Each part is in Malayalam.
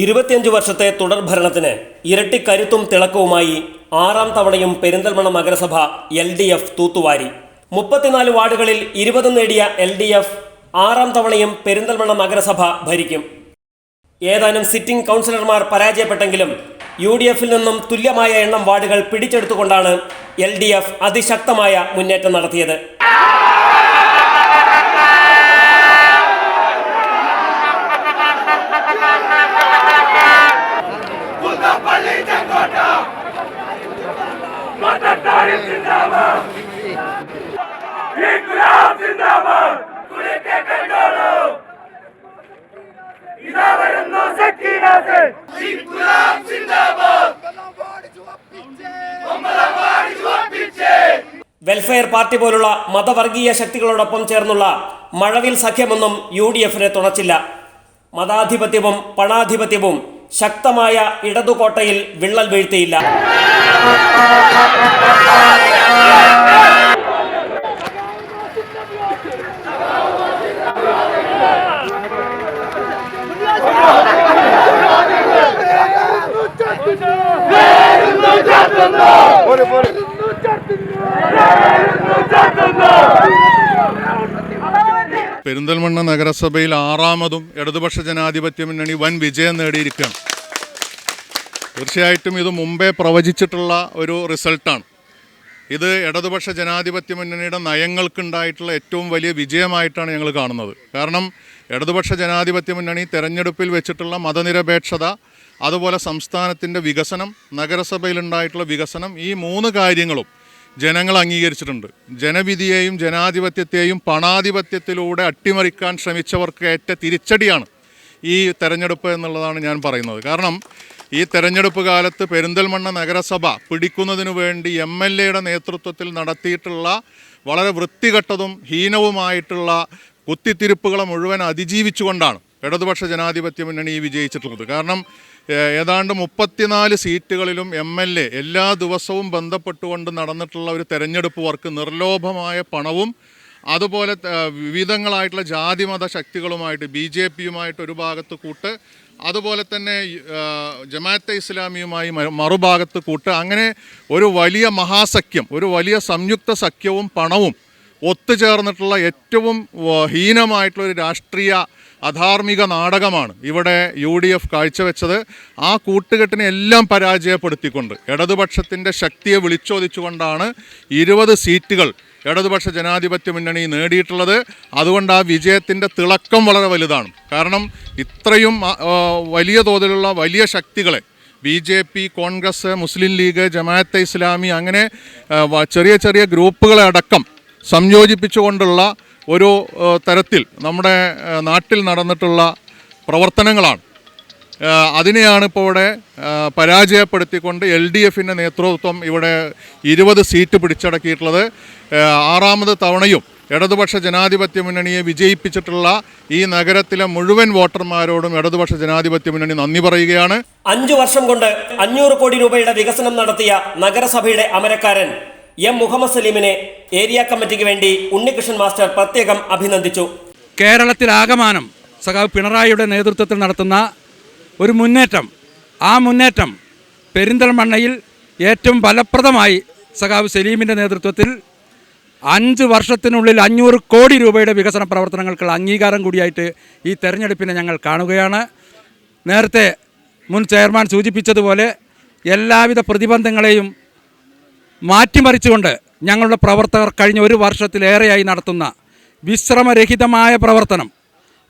ഇരുപത്തിയഞ്ച് വർഷത്തെ തുടർ ഭരണത്തിന് ഇരട്ടി കരുത്തും തിളക്കവുമായി ആറാം തവണയും പെരിന്തൽമണ്ണ നഗരസഭ എൽ ഡി എഫ് തൂത്തുവാരി. മുപ്പത്തിനാല് വാർഡുകളിൽ ഇരുപത് നേടിയ എൽ ഡി എഫ് ആറാം തവണയും പെരിന്തൽമണ്ണ നഗരസഭ ഭരിക്കും. ഏതാനും സിറ്റിംഗ് കൗൺസിലർമാർ പരാജയപ്പെട്ടെങ്കിലും യു ഡി എഫിൽ നിന്നും തുല്യമായ എണ്ണം വാർഡുകൾ പിടിച്ചെടുത്തുകൊണ്ടാണ് എൽ ഡി എഫ് അതിശക്തമായ മുന്നേറ്റം നടത്തിയത്. വെൽഫെയർ പാർട്ടി പോലുള്ള മതവർഗീയ ശക്തികളോടൊപ്പം ചേർന്നുള്ള മഴവിൽ സഖ്യമൊന്നും യു ഡി എഫിനെ തുണച്ചില്ല. മതാധിപത്യവും പണാധിപത്യവും ശക്തമായ ഇടതുകോട്ടയിൽ വിള്ളൽ വീഴ്ത്തിയില്ല. പെരിന്തൽമണ്ണ നഗരസഭയിൽ ആറാമതും ഇടതുപക്ഷ ജനാധിപത്യ മുന്നണി വൻ വിജയം നേടിയിരിക്കുകയാണ്. തീർച്ചയായിട്ടും ഇത് മുമ്പേ പ്രവചിച്ചിട്ടുള്ള ഒരു റിസൾട്ടാണ്. ഇത് ഇടതുപക്ഷ ജനാധിപത്യ മുന്നണിയുടെ നയങ്ങൾക്കുണ്ടായിട്ടുള്ള ഏറ്റവും വലിയ വിജയമായിട്ടാണ് ഞങ്ങൾ കാണുന്നത്. കാരണം ഇടതുപക്ഷ ജനാധിപത്യ മുന്നണി തെരഞ്ഞെടുപ്പിൽ വെച്ചിട്ടുള്ള മതനിരപേക്ഷത അതുപോലെ സംസ്ഥാനത്തിന്റെ വികസനം നഗരസഭയിലുണ്ടായിട്ടുള്ള വികസനം ഈ മൂന്ന് കാര്യങ്ങളും ജനങ്ങൾ അംഗീകരിച്ചിട്ടുണ്ട്. ജനവിധിയെയും ജനാധിപത്യത്തെയും പണാധിപത്യത്തിലൂടെ അട്ടിമറിക്കാൻ ശ്രമിച്ചവർക്ക് ഏറ്റ തിരിച്ചടിയാണ് ഈ തെരഞ്ഞെടുപ്പ് എന്നുള്ളതാണ് ഞാൻ പറയുന്നത്. കാരണം ഈ തെരഞ്ഞെടുപ്പ് കാലത്ത് പെരിന്തൽമണ്ണ നഗരസഭ പിടിക്കുന്നതിനു വേണ്ടി എം എൽ എയുടെ നേതൃത്വത്തിൽ നടത്തിയിട്ടുള്ള വളരെ വൃത്തികെട്ടതും ഹീനവുമായിട്ടുള്ള കുത്തിത്തിരിപ്പുകളെ മുഴുവൻ അതിജീവിച്ചുകൊണ്ടാണ് ഇടതുപക്ഷ ജനാധിപത്യ മുന്നണി വിജയിച്ചിട്ടുള്ളത്. കാരണം ഏതാണ്ട് മുപ്പത്തിനാല് സീറ്റുകളിലും എം എൽ എ എല്ലാ ദിവസവും ബന്ധപ്പെട്ടുകൊണ്ട് നടന്നിട്ടുള്ള ഒരു തെരഞ്ഞെടുപ്പ് വർക്ക് നിർലോഭമായ പണവും അതുപോലെ വിവിധങ്ങളായിട്ടുള്ള ജാതിമത ശക്തികളുമായിട്ട് ബി ജെ പിയുമായിട്ട് ഒരു ഭാഗത്ത് കൂട്ട് അതുപോലെ തന്നെ ജമാഅത്തെ ഇസ്ലാമിയുമായി മറുഭാഗത്ത് കൂട്ട് അങ്ങനെ ഒരു വലിയ മഹാസഖ്യം ഒരു വലിയ സംയുക്ത സഖ്യവും പണവും ഒത്തുചേർന്നിട്ടുള്ള ഏറ്റവും ഹീനമായിട്ടുള്ളൊരു രാഷ്ട്രീയ അധാർമിക നാടകമാണ് ഇവിടെ യു ഡി എഫ് കാഴ്ചവെച്ചത്. ആ കൂട്ടുകെട്ടിനെ എല്ലാം പരാജയപ്പെടുത്തിക്കൊണ്ട് ഇടതുപക്ഷത്തിന്റെ ശക്തിയെ വിളിച്ചോദിച്ചുകൊണ്ടാണ് ഇരുപത് സീറ്റുകൾ ഇടതുപക്ഷ ജനാധിപത്യ മുന്നണി നേടിയിട്ടുള്ളത് അതുകൊണ്ട് ആ വിജയത്തിന്റെ തിളക്കം വളരെ വലുതാണ്. കാരണം ഇത്രയും വലിയ തോതിലുള്ള വലിയ ശക്തികളെ B J P Congress Muslim League Jamaat-e Islami അങ്ങനെ ചെറിയ ചെറിയ ഗ്രൂപ്പുകളെ അടക്കം സംയോജിപ്പിച്ചുകൊണ്ടുള്ള ഒരു തരത്തിൽ നമ്മുടെ നാട്ടിൽ നടന്നിട്ടുള്ള പ്രവർത്തനങ്ങളാണ്. അതിനെയാണ് ഇപ്പോൾ ഇവിടെ പരാജയപ്പെടുത്തിക്കൊണ്ട് എൽ ഡി എഫിന്റെ നേതൃത്വം ഇവിടെ ഇരുപത് സീറ്റ് പിടിച്ചടക്കിയിട്ടുള്ളത്. ആറാമത് തവണയും ഇടതുപക്ഷ ജനാധിപത്യ മുന്നണിയെ വിജയിപ്പിച്ചിട്ടുള്ള ഈ നഗരത്തിലെ മുഴുവൻ വോട്ടർമാരോടും ഇടതുപക്ഷ ജനാധിപത്യ മുന്നണി നന്ദി പറയുകയാണ്. അഞ്ചു വർഷം കൊണ്ട് അഞ്ഞൂറ് കോടി രൂപയുടെ വികസനം നടത്തിയ നഗരസഭയുടെ അമരക്കാരൻ എം മുഹമ്മദ് സലീമിനെ ഏരിയ കമ്മിറ്റിക്ക് വേണ്ടി ഉണ്ണികൃഷ്ണൻ മാസ്റ്റർ പ്രത്യേകം അഭിനന്ദിച്ചു. കേരളത്തിലാകമാനം സഖാവ് പിണറായിയുടെ നേതൃത്വത്തിൽ നടത്തുന്ന ഒരു മുന്നേറ്റം. ആ മുന്നേറ്റം പെരിന്തൽമണ്ണയിൽ ഏറ്റവും ഫലപ്രദമായി സഖാവ് സലീമിന്റെ നേതൃത്വത്തിൽ അഞ്ച് വർഷത്തിനുള്ളിൽ അഞ്ഞൂറ് കോടി രൂപയുടെ വികസന പ്രവർത്തനങ്ങൾക്കുള്ള അംഗീകാരം കൂടിയായിട്ട് ഈ തെരഞ്ഞെടുപ്പിനെ ഞങ്ങൾ കാണുകയാണ്. നേരത്തെ മുൻ ചെയർമാൻ സൂചിപ്പിച്ചതുപോലെ എല്ലാവിധ പ്രതിബന്ധങ്ങളെയും മാറ്റിമറിച്ചുകൊണ്ട് ഞങ്ങളുടെ പ്രവർത്തകർ കഴിഞ്ഞ ഒരു വർഷത്തിലേറെയായി നടത്തുന്ന വിശ്രമരഹിതമായ പ്രവർത്തനം.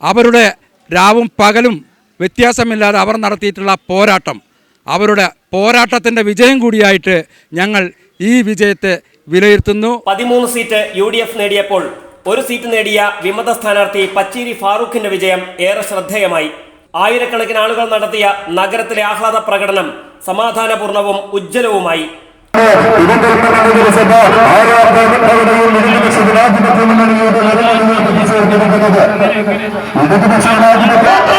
അവരുടെ രാവും പകലും വ്യത്യാസമില്ലാതെ അവർ നടത്തിയിട്ടുള്ള പോരാട്ടം. അവരുടെ പോരാട്ടത്തിന്റെ വിജയം കൂടിയായിട്ട് ഞങ്ങൾ ഈ വിജയത്തെ വിലയിരുത്തുന്നു. പതിമൂന്ന് സീറ്റ് യു ഡി എഫ് നേടിയപ്പോൾ ഒരു സീറ്റ് നേടിയ വിമത സ്ഥാനാർത്ഥി പച്ചേരി ഫാറൂഖിന്റെ വിജയം ഏറെ ശ്രദ്ധേയമായി. ആയിരക്കണക്കിന് ആളുകൾ നടത്തിയ നഗരത്തിലെ ആഹ്ലാദ പ്രകടനം സമാധാനപൂർണവും ഉജ്ജ്വലവുമായി. ഇടതുപക്ഷ ജനാധിപത്യ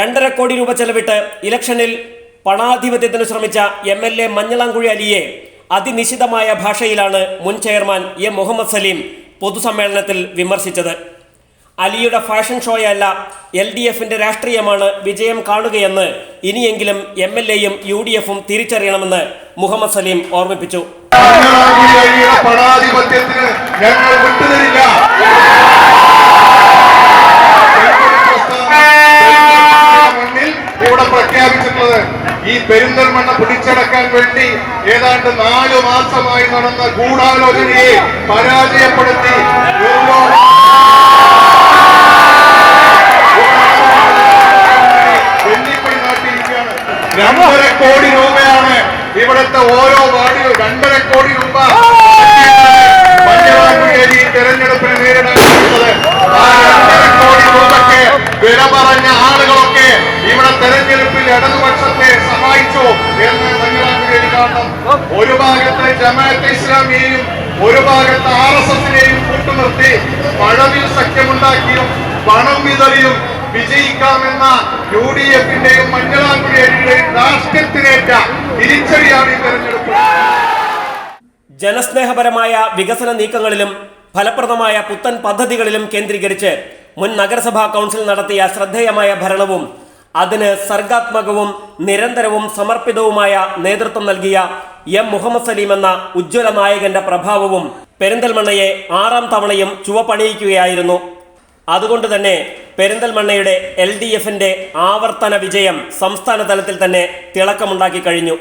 രണ്ടര കോടി രൂപ ചെലവിട്ട് ഇലക്ഷനിൽ പണാധിപത്യത്തിന് ശ്രമിച്ച എം എൽ എ മഞ്ഞളാങ്കുഴി അലിയെ അതിനിശിതമായ ഭാഷയിലാണ് മുൻ ചെയർമാൻ എം മുഹമ്മദ് സലീം പൊതുസമ്മേളനത്തിൽ വിമർശിച്ചത്. അലിയുടെ ഫാഷൻ ഷോയല്ല എൽ ഡി എഫിന്റെ രാഷ്ട്രീയമാണ് വിജയം കാണുകയെന്ന് ഇനിയെങ്കിലും എം എൽ എയും യു ഡി എഫും തിരിച്ചറിയണമെന്ന് മുഹമ്മദ് സലീം ഓർമ്മിപ്പിച്ചു. ഞങ്ങൾ വിട്ടുതരില്ല. ഈ പെരിന്തൽമണ്ണ പിടിച്ചടക്കാൻ വേണ്ടി ഏതാണ്ട് നാലു മാസമായി നടന്ന ഗൂഢാലോചനയെ പരാജയപ്പെടുത്തി. രണ്ടര കോടി രൂപയാണ് ഇവിടുത്തെ ഓരോ വാർഡിലും രണ്ടര കോടി രൂപ കാണണം ഒരു ഭാഗത്ത് ജമാഅത്ത് ഇസ്ലാമിയെയും ഒരു ഭാഗത്ത് ആർ എസ് എസിനെയും കൂട്ടുനിർത്തി പഴവിൽ സഖ്യമുണ്ടാക്കിയും പണം വിതറിയും വിജയിക്കാമെന്ന യു ഡി എഫിന്റെയും മഞ്ഞളാംകുഴിയുടെയും രാഷ്ട്രീയത്തിനേറ്റ തിരിച്ചടിയാണ് ഈ തെരഞ്ഞെടുപ്പ്. ജനസ്നേഹപരമായ വികസന നീക്കങ്ങളിലും ഫലപ്രദമായ പുത്തൻ പദ്ധതികളിലും കേന്ദ്രീകരിച്ച് മുൻ നഗരസഭാ കൗൺസിൽ നടത്തിയ ശ്രദ്ധേയമായ ഭരണവും അതിന് സർഗാത്മകവും നിരന്തരവും സമർപ്പിതവുമായ നേതൃത്വം നൽകിയ എം മുഹമ്മദ് സലീം എന്ന ഉജ്ജ്വല നായകന്റെ പ്രഭാവവും പെരിന്തൽമണ്ണയെ ആറാം തവണയും ചുവപ്പണിയിക്കുകയായിരുന്നു. അതുകൊണ്ട് തന്നെ പെരിന്തൽമണ്ണയുടെ എൽ ഡി എഫിന്റെ ആവർത്തന വിജയം സംസ്ഥാന തലത്തിൽ തന്നെ തിളക്കമുണ്ടാക്കി കഴിഞ്ഞു.